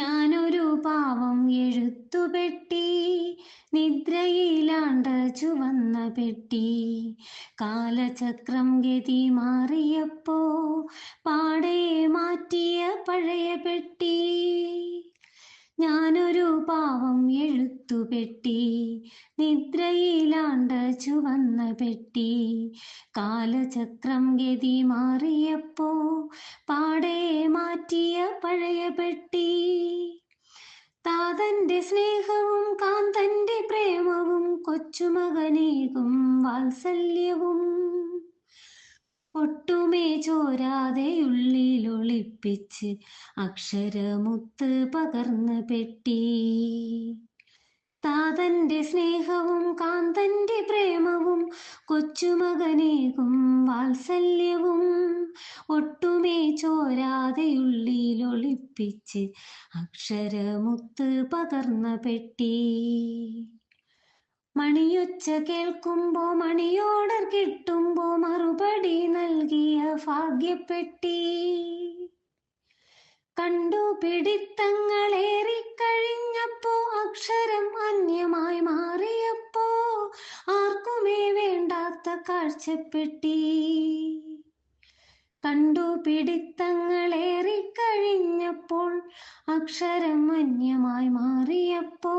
ഞാനൊരു പാവം എഴുത്തുപെട്ടി നിദ്രയിലാണ്ട ചുവന്ന പെട്ടി. കാലചക്രം ഗതി മാറിയപ്പോ പാടെ മാറ്റിയ പഴയ പെട്ടി. ഞാനൊരു പാവം എഴുത്തുപെട്ടി നിദ്രയിലാണ്ട ചുവന്ന പെട്ടി. കാലചക്രം ഗതി മാറിയപ്പോ പാടെ മാറ്റിയ പഴയ പെട്ടി. താതന്റെ സ്നേഹവും കാന്തന്റെ പ്രേമവും കൊച്ചുമകനേകും വാത്സല്യവും. ഒട്ടുമേ ചോരാതെ ഉള്ളിലൊളിപ്പിച്ച് അക്ഷരമുത്ത് പകർന്ന് പെട്ടി. താതന്റെ സ്നേഹവും കാന്തന്റെ പ്രേമവും കൊച്ചുമകനേകും വാത്സല്യവും ഒട്ടുമേ ചോരാതെ ഉള്ളിലൊളിപ്പിച്ച് അക്ഷരമുത്ത് പകർന്ന പെട്ടി. മണിയൊച്ച കേൾക്കുമ്പോ മണിയോടർ കിട്ടുമ്പോ മറുപടി നൽകിയ ഭാഗ്യപ്പെട്ടി. കണ്ടു പിടിത്തങ്ങളേറിക്കഴിഞ്ഞപ്പോ അക്ഷരം അന്യമായി മാറിയപ്പോ ആർക്കുമേ വേണ്ടാത്ത കാഴ്ചപ്പെട്ടി. കണ്ടു പിടിത്തങ്ങളേറിക്കഴിഞ്ഞപ്പോൾ അക്ഷരം അന്യമായി മാറിയപ്പോ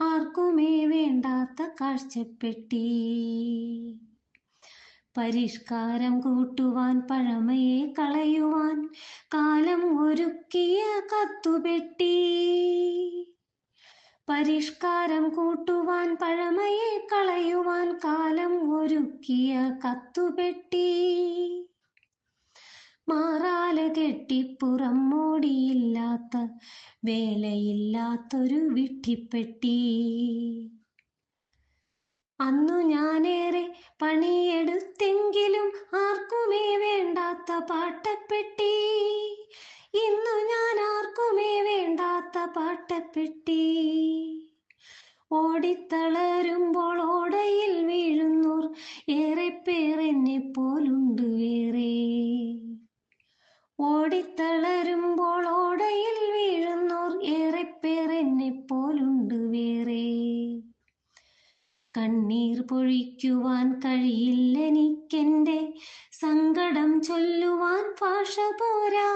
ആർക്കുമേ വേണ്ടാത്ത കാഴ്ചപ്പെട്ടി. പരിഷ്കാരം കൂട്ടുവാൻ പഴമയെ കളയുവാൻ കാലം ഒരുക്കിയ കത്തുപെട്ടി. പരിഷ്കാരം കൂട്ടുവാൻ പഴമയെ കളയുവാൻ കാലം ഒരുക്കിയ കത്തുപെട്ടി. മാറാല കെട്ടിപ്പുറം മോടിയില്ലാത്ത വേലയില്ലാത്തൊരു വിട്ടിപ്പെട്ടി അന്നു ഞാനേറെ പണിയെടുത്തെങ്കിലും ആർക്കുമേ വേണ്ടാത്ത പാട്ടപ്പെട്ടി. ഇന്നു ഞാൻ ആർക്കുമേ വേണ്ടാത്ത പാട്ടപ്പെട്ടി. ഓടിത്തളരുമ്പോൾ ഓടയിൽ വീഴുന്നോർ ഏറെ പേർ എന്നെ പോലുണ്ട് വേറെ. ഓടിത്തളരുമ്പോൾ ഓടയിൽ വീഴുന്നോർ ഏറെ പേർ എന്നെ പോലുണ്ട് വേറെ. കണ്ണീർ പൊഴിക്കുവാൻ കഴിയില്ലെനിക്കെന്റെ സങ്കടം ചൊല്ലുവാൻ ഭാഷ പോരാ.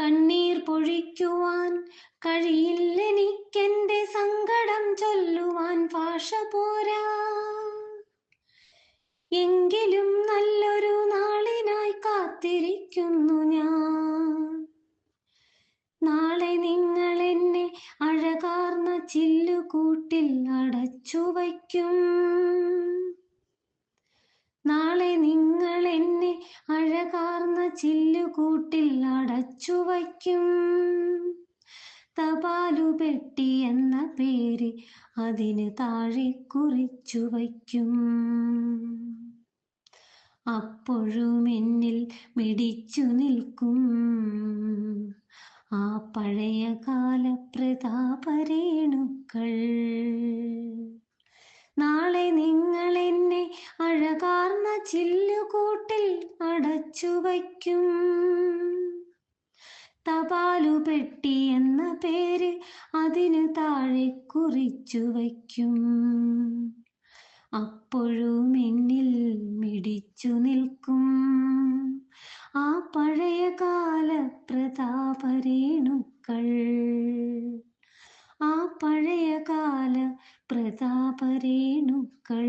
കണ്ണീർ പൊഴിക്കുവാൻ കഴിയില്ലെനിക്കെന്റെ സങ്കടം ചൊല്ലുവാൻ ഭാഷ പോരാ. വയ്ക്കും. നാളെ നിങ്ങൾ എന്നെ അഴകാർന്ന ചില്ലുകൂട്ടിൽ അടച്ചു വയ്ക്കും. തപാലുപെട്ടി എന്ന പേര് അതിന് താഴെ കുറിച്ചു വയ്ക്കും. അപ്പോഴും എന്നിൽ മിടിച്ചു നിൽക്കും. ആ പഴയ കാല പ്രതാപരേണുക്കൾ നിങ്ങൾ എന്നെ അഴകാർന്ന ചില്ലുകൂട്ടിൽ അടച്ചു വയ്ക്കും. തപാലുപെട്ടി എന്ന പേര് അതിന് താഴെ കുറിച്ചു വയ്ക്കും. അപ്പോഴും എന്നിൽ മിടിച്ചു നിൽക്കും. ആ പഴയ കാല പ്രതാപരേണുക്കൾ പ്രതാപരേണുക്കൾ